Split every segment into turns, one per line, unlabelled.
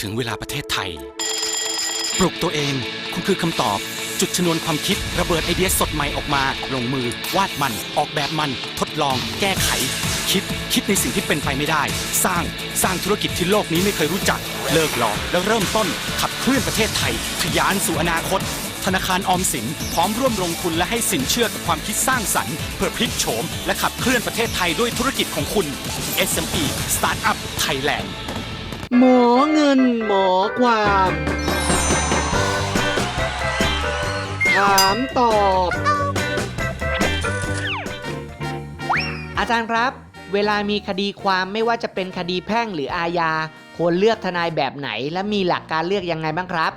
ถึงเวลาประเทศไทย ปลุกตัวเอง คุณคือคำตอบ จุดชนวนความคิด ระเบิดไอเดียสดใหม่ออกมา ลงมือ วาดมัน ออกแบบมัน ทดลอง แก้ไข คิด คิดในสิ่งที่เป็นไปไม่ได้ สร้าง สร้างธุรกิจที่โลกนี้ไม่เคยรู้จัก เลิกหลอกแล้วเริ่มต้น ขับเคลื่อนประเทศไทย ทะยานสู่อนาคตธนาคารออมสินพร้อมร่วมลงทุนและให้สินเชื่อกับความคิดสร้างสรรค์ เพื่อพลิกโฉม และขับเคลื่อนประเทศไทยด้วยธุรกิจของคุณ SME Startup Thailand
หมอเงินหมอความ ถามตอบ
อาจารย์ครับ เวลามีคดีความไม่ว่าจะเป็นคดีแพ่งหรืออาญาควรเลือกทนายแบบไหน และมีหลักการเลือกยังไงบ้างครับ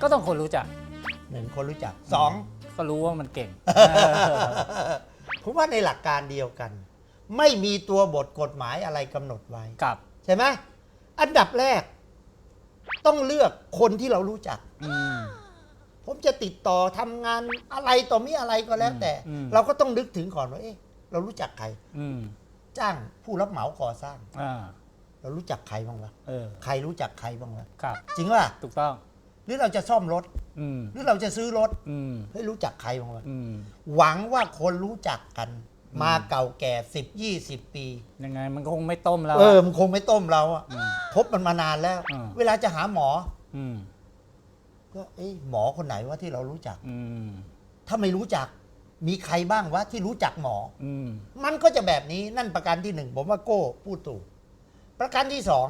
ก็ต้องคนรู้จัก
หนึ่งคนรู้จักสอง
ก็รู้ว่ามันเก่ง
ผมว่าในหลักการเดียวกัน ไม่มีตัวบทกฎหมายอะไรกำหนดไว้
กับ
ใช่ไหมอันดับแรก ต้องเลือกคนที่เรารู้จัก
อืม
ผมจะติดต่อทำงานอะไรต่อมีอะไรก็แล้วแต่
อืม
เราก็ต้องนึกถึงก่อนว่าเอ๊ะเรารู้จักใคร
อืม
จ้างผู้รับเหมาก่อสร้าง
อ่า
เรารู้จักใครบ้างวะ
เออ
ใครรู้จักใครบ้างวะ
กับ
จริงว่า
ถูกต้อง
หรือเราจะซ่อมรถ
อืม
หรือเราจะซื้อรถ
อืม
เฮ้ยรู้จักใครบ้างวะ
อืม
หวังว่าคนรู้จักกัน มาเก่าแก่สิบยี่สิบปี
ยังไงมันก็คงไม่ต้มแล้ว
เออ
อะ
มันคงไม่ต้มเราอะ
อืม
พบมันมานานแล้ว
อืม
เวลาจะหาหมอ
อืม
ก็เอ้ยหมอคนไหนว่าที่เรารู้จัก
อืม
ถ้าไม่รู้จักมีใครบ้างวะที่รู้จักหมอ
อืม
มันก็จะแบบนี้นั่นประการที่หนึ่งผมว่าโก้พูดถูกประการที่สอง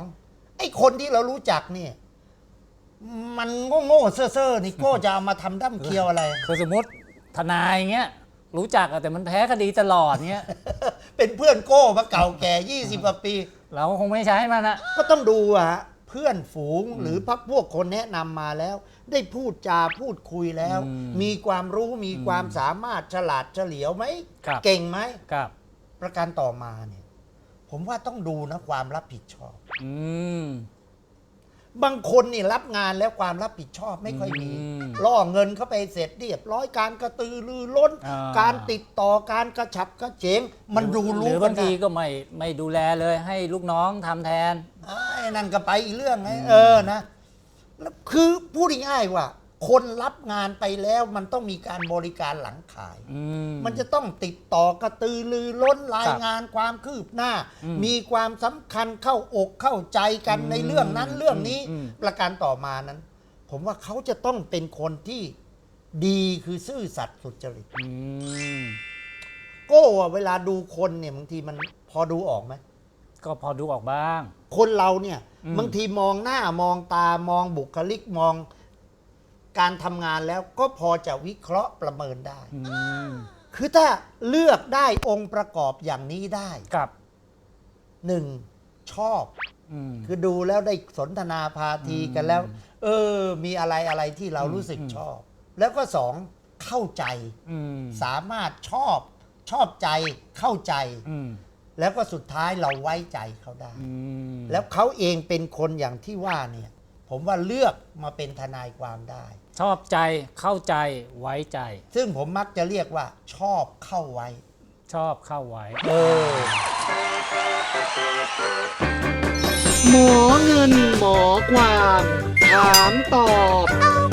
ไอ้คนที่เรารู้จักเนี่ย มันโง่โง่ๆเซ่อเซ่อๆนี่โก้จะเอามาทำด้ำเคียวอะไร
คือสมมติทนายเงี้ย รู้จักอะแต่มันแพ้คดีตลอดเงี้ย
เป็นเพื่อนโก้มาเก่าแก่ยี่สิบกว่าปี
เราคงไม่ใช้มันอะ
ก็ต้องดูอะฮะเพื่อนฝูงหรือพักพวกคนแนะนำมาแล้ว ได้พูดจาพูดคุยแล้ว มีความรู้มีความสามารถฉลาดเฉลียวไหม
กับ
เก่งไหม
กับ
ประการต่อมาเนี่ย ผมว่าต้องดูนะความรับผิดชอบ
อืม
บางคนนี่รับงานแล้วความรับผิดชอบไม่ค่อยมี
อืม
ล่อเงินเข้าไปเสร็จเรียบร้อยการกระตือรือร้น
อ่า
การติดต่อการกระฉับกระเฉงมันดู
ห
รู้
รือ
กั
บานงทีก็ไม่ไม่ดูแลเลยให้ลูกน้องทำแทน
ไอ้นั่นก็ไปอีกเรื่องไงเออนะแล้วคือพูดง่ายๆว่า คนรับงานไปแล้วมันต้องมีการบริการหลังขาย
อืม
มันจะต้องติดต่อกระตือรือร้นราย
ครับ
งานความคืบหน้า
อืม
มีความสำคัญเข้าอกเข้าใจกัน
อืม
ในเรื่องนั้นเรื่องนี้
อืม
ประการต่อมานั้น ผมว่าเขาจะต้องเป็นคนที่ดีคือซื่อสัตย์สุจริต
อืม
โก้อะเวลาดูคนเนี่ยบางทีมันพอดูออกไหม
ก็พอดูออกบ้าง
คนเราเนี่ย
อืม
บางทีมองหน้ามองตามองบุคลิกมอง การทำงานแล้วก็พอจะวิเคราะห์ประเมินได้
อืม
คือถ้าเลือกได้องค์ประกอบอย่างนี้ได้
กับ
หนึ่งชอบ
อืม
คือดูแล้วได้สนทนาพาทีกันแล้ว
อืม
เออ มีอะไรอะไรที่เรา
อืม
รู้สึก
อืม
ชอบ แล้วก็สองเข้าใจ
อืม
สามารถชอบชอบใจเข้าใจ
อืม
แล้วก็สุดท้ายเราไว้ใจเขาได้
อืม
แล้วเขาเองเป็นคนอย่างที่ว่าเนี่ย ผมว่าเลือกมาเป็นทนายความได้
ชอบใจเข้าใจไว้ใจ
ซึ่งผมมักจะเรียกว่าชอบเข้าไว้
ชอบเข้าไว้
เออ
หมอเงินหมอความถามตอบ